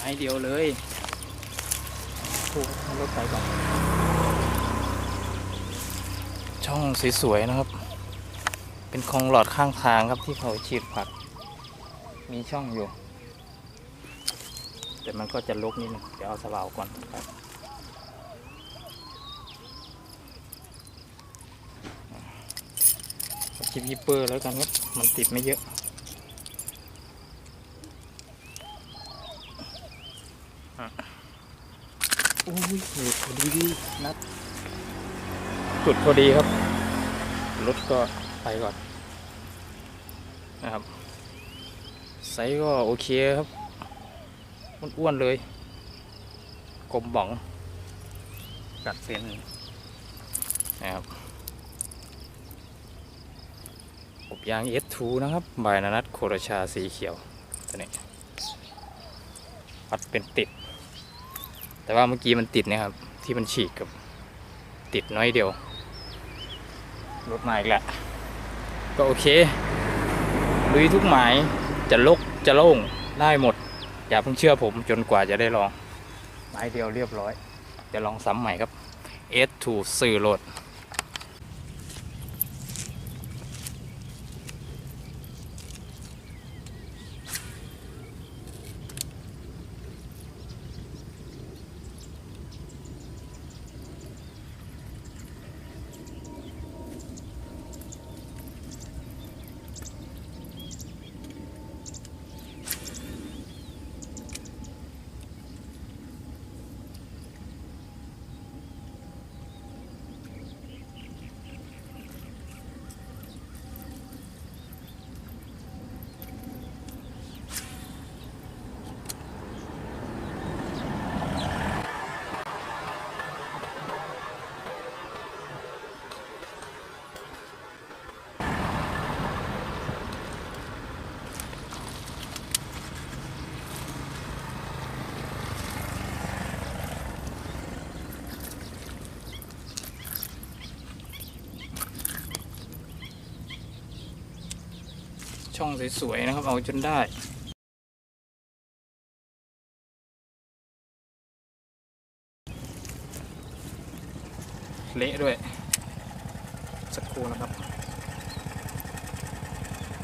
ไม่เดียวเลยโอ้เอารถไปก่อนช่องสวยๆนะครับ เป็นคลองหลอดข้างทางครับที่เขาฉีดผัก มีช่องอยู่ แต่มันก็จะลกนิดนึงเดี๋ยวเอาสว่าวก่อนครับชิปฮิปเปอร์แล้วกันครับ มันติดไม่เยอะ โอ้ยหลุดพอดีนัดหลุดพอดีครับรถก็ไปก่อนนะครับไซส์ก็โอเคครับอ้วนๆเลยกลมบ่อง กัดเส้นนะครับอบยาง S2 นะครับ ใบานานัทโครชาสีเขียวตัวนี้ปัดเป็นติด แต่ว่าเมื่อกี้มันติดนะครับ ที่มันฉีกกับติดน้อยเดียวรถมาอีกแล้วก็โอเคลุยทุกหมายจะลกจะโล่งได้หมด อย่าเพิ่งเชื่อผมจนกว่าจะได้ลองหมายเดียวเรียบร้อย จะลองซ้ำใหม่ครับ S2 สื่อโหลด ช่องสวยๆนะครับ เอาจนได้เละด้วย สักครู่นะครับ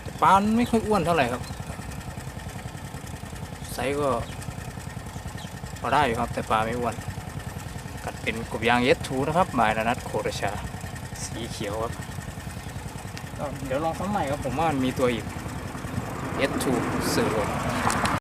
แต่ปลามันไม่ค่อยอ้วนเท่าไหร่ครับไซส์ก็พอได้อยู่ครับ แต่ปลาไม่อ้วน กัดเป็นกบยางเยสทูนะครับบายนานัทโครชา สีเขียวครับก็เดี๋ยวลองซ้ำใหม่ครับผมว่ามันมีตัวอีก S2 สื่อลม